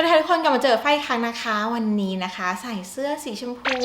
วัสดีค่ะทุกคนกลับมาเจอไฟครั้งนะคะ วันนี้นะคะ ใส่เสื้อสีชมพู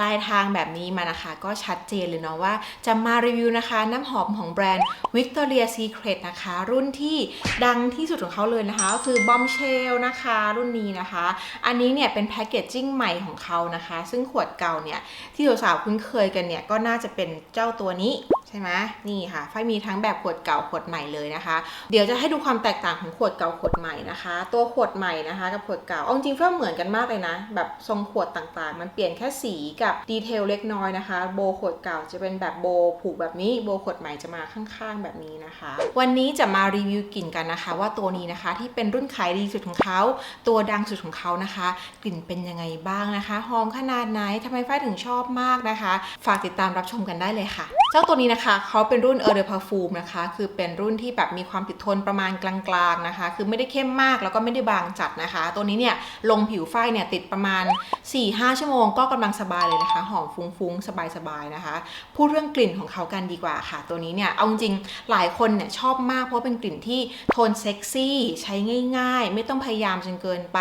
ลายทางแบบนี้มานะคะ ก็ชัดเจนเลยเนาะว่า จะมารีวิวนะคะ น้ำหอมของแบรนด์ Victoria Secret นะคะ รุ่นที่ดังที่สุดของเขาเลยนะคะ ก็คือ Bombshell นะคะ รุ่นนี้นะคะ อันนี้เนี่ยเป็นแพคเกจจิ้งใหม่ของเขานะคะ ซึ่งขวดเก่าเนี่ยที่สาวๆคุ้นเคยกันเนี่ยก็น่าจะเป็นเจ้าตัวนี้ ใช่ไหมนี่ค่ะไฟมีทั้งแบบขวดเก่าขวดใหม่เลยนะคะ เดี๋ยวจะให้ดูความแตกต่างของขวดเก่าขวดใหม่นะคะ ตัวขวดใหม่นะคะ กับขวดเก่าเอาจริงๆก็เหมือนกันมากเลยนะ แบบทรงขวดต่างๆ มันเปลี่ยนแค่สีกับดีเทลเล็กน้อยนะคะ โบขวดเก่าจะเป็นแบบโบผูกแบบนี้โบขวดใหม่จะมาข้างๆแบบนี้นะคะ วันนี้จะมารีวิวกลิ่นกันนะคะ ว่าตัวนี้นะคะที่เป็นรุ่นขายดีสุดของเขาตัวดังสุดของเขานะคะ กลิ่นเป็นยังไงบ้างนะคะหอมขนาดไหนทำไมฝ้ายถึงชอบมากนะคะ ฝากติดตามรับชมกันได้เลยค่ะ เจ้าตัวนี้นะคะเขาเป็นรุ่น e u r de Parfum นะคะ คือเป็นรุ่นที่แบบมีความติดทนประมาณกลางๆนะคะ คือไม่ได้เข้มมากแล้วก็ไม่ได้บางจัดนะคะ ตัวนี้เนี่ยลงผิวฝ้ายเนี่ยติดประมาณ 4-5 ชั่วโมงก็กำลังสบายเลยนะคะ หอมฟุ้งๆ สบายๆนะคะ พูดเรื่องกลิ่นของเขากันดีกว่าค่ะ ตัวนี้เนี่ยเอาจริงหลายคนเนี่ยชอบมากเพราะเป็นกลิ่นที่โทนเซ็กซี่ใช้ง่าย ๆ ไม่ต้องพยายามจนเกินไป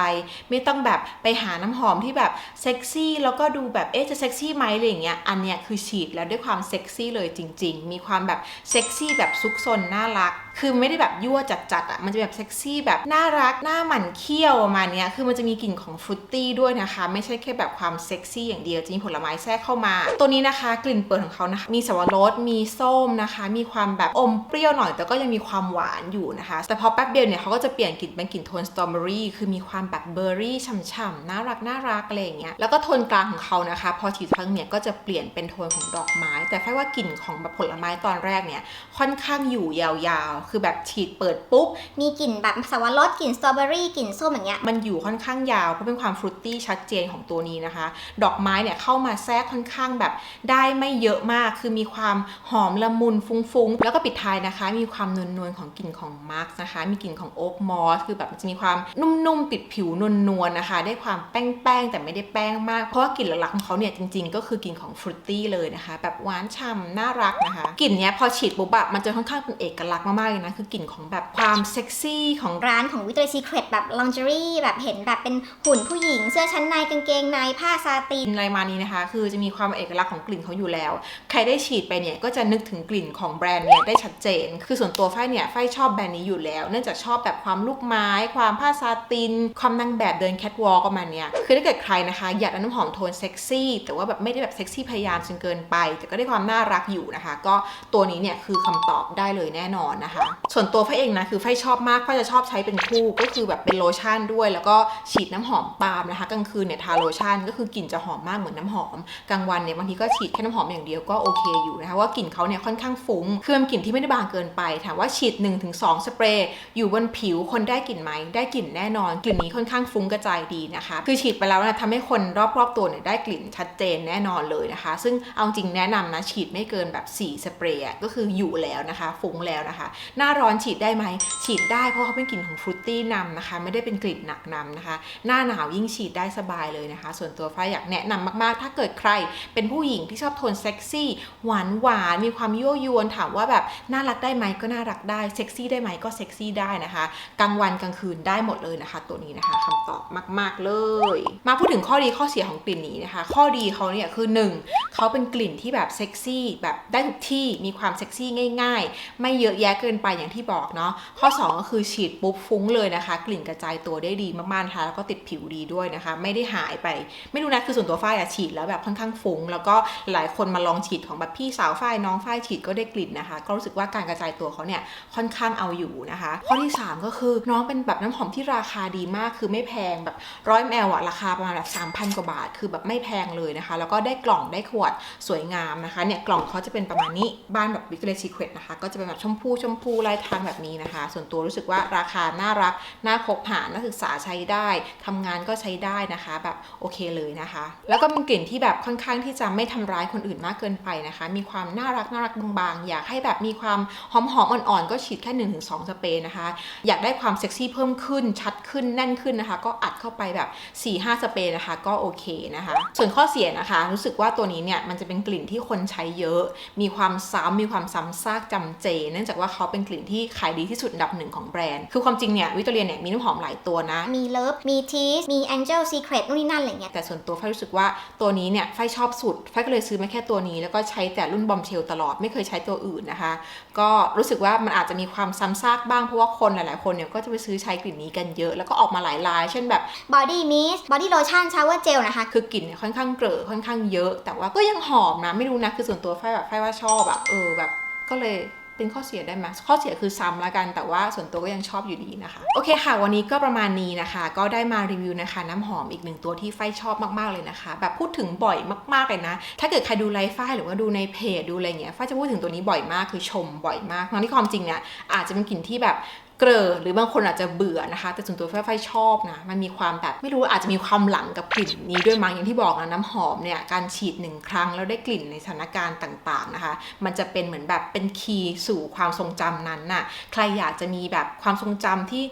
ไม่ต้องแบบไปหาน้ำหอมที่แบบเซ็กซี่แล้วก็ดูแบบเอ๊ะจะเซ็กซี่ไหมอะไรอย่างเงี้ยอันเนี้ยคือฉีดแล้วด้วยความเซ็กซี่เลยจริงๆมีความแบบเซ็กซี่แบบซุกซนน่ารัก คือไม่ได้แบบยั่วจัดๆอะมันจะแบบเซ็กซี่แบบน่ารักหน้าหมันเคี้ยวประมาณนี้คือมันจะมีกลิ่นของฟรุตตี้ด้วยนะคะ ไม่ใช่แค่แบบความเซ็กซี่อย่างเดียวจะมีผลไม้แทรกเข้ามา ตัวนี้นะคะ กลิ่นเปิดของเขานะคะ มีสับปะรดมีส้มนะคะ มีความแบบอมเปรี้ยวหน่อย แต่ก็ยังมีความหวานอยู่นะคะ แต่พอแป๊บเดียวเนี่ยเขาก็จะเปลี่ยนกลิ่นเป็นกลิ่นโทนสตรอเบอรี่คือมีความแบบเบอร์รี่ฉ่ำๆน่ารักน่ารักอะไรอย่างเงี้ยแล้วก็โทนกลางของเขานะคะ พอฉีดครั้งเนี่ยก็จะเปลี่ยนเป็นโทนของดอกไม้ แต่แค่ว่ากลิ่นของแบบผลไม้ตอนแรกเนี่ยค่อนข้างอยู่ยาวๆคือแบบฉีดเปิดปุ๊บ มีกลิ่นแบบสวรสกลิ่นสตรอเบอรี่กลิ่นส้มอย่างเงี้ย มันอยู่ค่อนข้างยาวเพราะเป็นความฟรุตตี้ชัดเจนของตัวนี้นะคะ ดอกไม้เนี่ยเข้ามาแทรกค่อนข้างแบบได้ไม่เยอะมาก คือมีความหอมละมุนฟุ้งๆ แล้วก็ปิดท้ายนะคะ มีความนวลๆของกลิ่นของมาร์กนะคะ มีกลิ่นของโอ๊กมอสคือแบบมันจะมีความนุ่มๆติดผิวนวลๆนะคะ ได้ความแป้งๆแต่ไม่ได้แป้งมาก เพราะว่ากลิ่นหลักๆของเขาเนี่ยจริง ๆ ก็คือกลิ่นของฟรุตตี้เลยนะคะ แบบหวานฉ่ำน่ารักนะคะ กลิ่นเนี้ยพอฉีดปุ๊บอะมันจะค่อนข้างเป็นเอกลักษณ์มากๆเลยนะคือกลิ่นของแบบความเซ็กซี่ของร้านของ Victoria's Secret แบบ lingerie แบบเห็นแบบเป็นหุ่นผู้หญิง เสื้อชั้นในกางเกงในผ้าซาตินอะไรมานี้นะคะ คือจะมีความเอกลักษณ์ของกลิ่นเขาอยู่แล้ว ใครได้ฉีดไปเนี่ยก็จะนึกถึงกลิ่นของแบรนด์เนี่ยได้ชัดเจน คือส่วนตัวฝ้ายเนี่ยฝ้ายชอบแบรนด์นี้อยู่แล้ว เนื่องจากชอบแบบความลูกไม้ ความผ้าซาติน ความนางแบบเดินแคทวอล์กประมาณเนี้ยคือถ้าเกิดใครนะคะอยากได้น้ำหอมโทนเซ็กซี่แต่ว่าแบบไม่ได้แบบเซ็กซี่พยายามจนเกินไป แต่ก็ได้ความน่ารักอยู่นะคะ ก็ตัวนี้เนี่ยคือคำตอบได้เลยแน่นอนนะคะส่วนตัวฝ้ายเองนะคือฝ้ายชอบมากฝ้ายจะชอบใช้เป็นคู่ก็คือแบบเป็นโลชั่นด้วย แล้วก็ฉีดน้ำหอมตาล์มนะคะกลางคืนเนี่ยทาโลชั่นก็คือกลิ่นจะหอมมากเหมือนน้ำหอมกลางวันเนี่ยบางทีก็ฉีดแค่น้ำหอมอย่างเดียวก็โอเคอยู่นะคะว่ากลิ่นเขาเนี่ยค่อนข้างฟุ้งคือมันกลิ่นที่ไม่ได้บางเกินไปถามว่าฉีด 1-2 สเปรย์อยู่บนผิวคนได้กลิ่นไหมได้กลิ่นแน่นอน กลิ่นนี้ค่อนข้างฟุ้งกระจายดีนะคะ คือฉีดไปแล้วนะทำให้คนรอบๆตัวเนี่ยได้กลิ่นชัดเจนแน่นอนเลยนะคะ ซึ่งเอาจริงแนะนำนะฉีดไม่เกินแบบ 4 สเปรย์ก็คืออยู่แล้วนะคะ ฟุ้งแล้วนะคะหน้าร้อนฉีดได้ไหม ฉีดได้เพราะเขาเป็นกลิ่นของฟรุตตี้นำนะคะ ไม่ได้เป็นกลิ่นหนักนำนะคะ หน้าหนาวยิ่งฉีดได้สบายเลยนะคะ ส่วนตัวฟ้าอยากแนะนำมากๆ ถ้าเกิดใครเป็นผู้หญิงที่ชอบโทนเซ็กซี่หวานหวานมีความยั่วยวนถามว่าแบบน่ารักได้ไหมก็น่ารักได้เซ็กซี่ได้ไหมก็เซ็กซี่ได้นะคะกลางวันกลางคืนได้หมดเลยนะคะ ตัวนี้นะคะคำตอบมาก ๆเลย มาพูดถึงข้อดีข้อเสียของกลิ่นนี้นะคะ ข้อดีเขาเนี่ยคือหนึ่งเขาเป็นกลิ่นที่แบบเซ็กซี่แบบได้ทุกที่มีความเซ็กซี่ง่าย ๆ ไม่เยอะแยะเกินไปอย่างที่บอกเนาะข้อ 2 ก็คือฉีดปุ๊บฟุ้งเลยนะคะ กลิ่นกระจายตัวได้ดีมากๆนะคะแล้วก็ติดผิวดีด้วยนะคะ ไม่ได้หายไป ไม่รู้นะคือส่วนตัวฝ้ายอะฉีดแล้วแบบค่อนข้างฟุ้ง แล้วก็หลายคนมาลองฉีดของแบบพี่สาวฝ้ายน้องฝ้ายฉีดก็ได้กลิ่นนะคะ ก็รู้สึกว่าการกระจายตัวเขาเนี่ยค่อนข้างเอาอยู่นะคะ ข้อที่ 3 ก็คือน้องเป็นแบบน้ำหอมที่ราคาดีมากคือไม่แพงแบบร้อยแมลอะราคาประมาณแบบ3,000กว่าบาท คือแบบไม่แพงเลยนะคะ แล้วก็ได้กล่องได้ขวดสวยงามนะคะเนี่ยกล่องเขาจะเป็นประมาณนี้บ้านแบบ Victoria's Secret นะคะก็จะเป็นแบบชมพูชมพูลายทางแบบนี้นะคะ ส่วนตัวรู้สึกว่าราคาน่ารัก น่าคบหานักศึกษาใช้ได้ทำงานก็ใช้ได้นะคะ แบบโอเคเลยนะคะ แล้วก็เป็นกลิ่นที่แบบค่อนข้างที่จะไม่ทำร้ายคนอื่นมากเกินไปนะคะ มีความน่ารักน่ารักบางๆ อยากให้แบบมีความหอมหอมๆอ่อนๆ ก็ฉีดแค่ 1-2 สเปรย์นะคะ อยากได้ความเซ็กซี่เพิ่มขึ้น ชัดขึ้น แน่นขึ้นนะคะ ก็อัดเข้าไปแบบ 4-5 สเปรย์นะคะ ก็โอเคนะคะ ส่วนข้อเสียนะคะ รู้สึกว่าตัวนี้เนี่ย มันจะเป็นกลิ่นที่คนใช้เยอะ มีความซ้ำมีความซ้ำซากจำเจ เนื่องจากว่าเขาเป็นกลิ่นที่ขายดีที่สุดอันดับหนึ่งของแบรนด์ คือความจริงเนี่ยวิตเตอเรียเนี่ยมีน้ำหอมหลายตัวนะ มีเลิฟ มีทีสมี Angel Secret นู่นนี่นั่นอะไรเงี้ย แต่ส่วนตัวฝ้ายรู้สึกว่าตัวนี้เนี่ยฝ้ายชอบสุดฝ้ายก็เลยซื้อมาแค่ตัวนี้ แล้วก็ใช้แต่รุ่นบอมเชลตลอดไม่เคยใช้ตัวอื่นนะคะ ก็รู้สึกว่ามันอาจจะมีความซ้ำซากบ้างเพราะว่าคนหลาย ๆ คนเนี่ยก็จะไปซื้อใช้กลิ่นนี้กันเยอะแล้วก็ออกมาหลายลาย เช่นแบบ Body Mist Body Lotion Shower Gel นะคะคือกลิ่นเนี่ยค่อนข้างเกลอค่อนข้างเยอะ แต่ว่าก็ยังหอมนะไม่รู้นะคือส่วนตัวฝ้ายแบบฝ้ายว่าชอบแบบเออแบบก็เลย เป็นข้อเสียได้ไหมข้อเสียคือซ้ำละกัน แต่ว่าส่วนตัวก็ยังชอบอยู่ดีนะคะ โอเคค่ะ วันนี้ก็ประมาณนี้นะคะ ก็ได้มารีวิวนะคะ น้ำหอมอีกหนึ่งตัวที่ฝ้ายชอบมาก ๆ เลยนะคะ แบบพูดถึงบ่อยมากๆเลยนะ ถ้าเกิดใครดูไลฟ์ฝ้ายหรือว่าดูในเพจดูอะไรเงี้ยฝ้ายจะพูดถึงตัวนี้บ่อยมากคือชมบ่อยมากทั้งที่ความจริงเนี่ยอาจจะเป็นกลิ่นที่แบบ เกลอหรือบางคนอาจจะเบื่อนะคะ แต่ส่วนตัวไฟชอบนะ มันมีความแบบไม่รู้อาจจะมีความหลังกับกลิ่นนี้ด้วยมั้งอย่างที่บอกนะน้ำหอมเนี่ยการฉีดหนึ่งครั้งแล้วได้กลิ่นในสถานการณ์ต่างๆนะคะ มันจะเป็นเหมือนแบบเป็นคีย์สู่ความทรงจำนั้นน่ะใครอยากจะมีแบบความทรงจำที่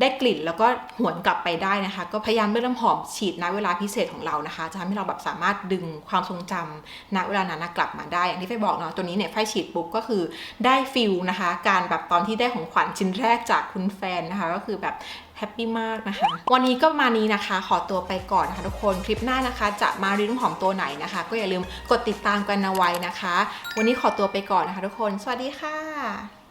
ได้กลิ่นแล้วก็หวนกลับไปได้นะคะ ก็พยายามเลือกน้ำหอมฉีดณเวลาพิเศษของเรานะคะ จะทำให้เราแบบสามารถดึงความทรงจำณเวลานั้นกลับมาได้ อย่างที่ไฟบอกเนาะตัวนี้เนี่ยไฟฉีดปุ๊บก็คือได้ฟิลนะคะ การแบบตอนที่ได้ของขวัญชิ้นแรกจากคุณแฟนนะคะ ก็คือแบบแฮปปี้มากนะคะ วันนี้ก็ประมาณนี้นะคะ ขอตัวไปก่อนนะคะทุกคนคลิปหน้านะคะ จะมารีวิวหอมตัวไหนนะคะ ก็อย่าลืมกดติดตามกันเอาไว้นะคะ วันนี้ขอตัวไปก่อนนะคะ ทุกคน สวัสดีค่ะ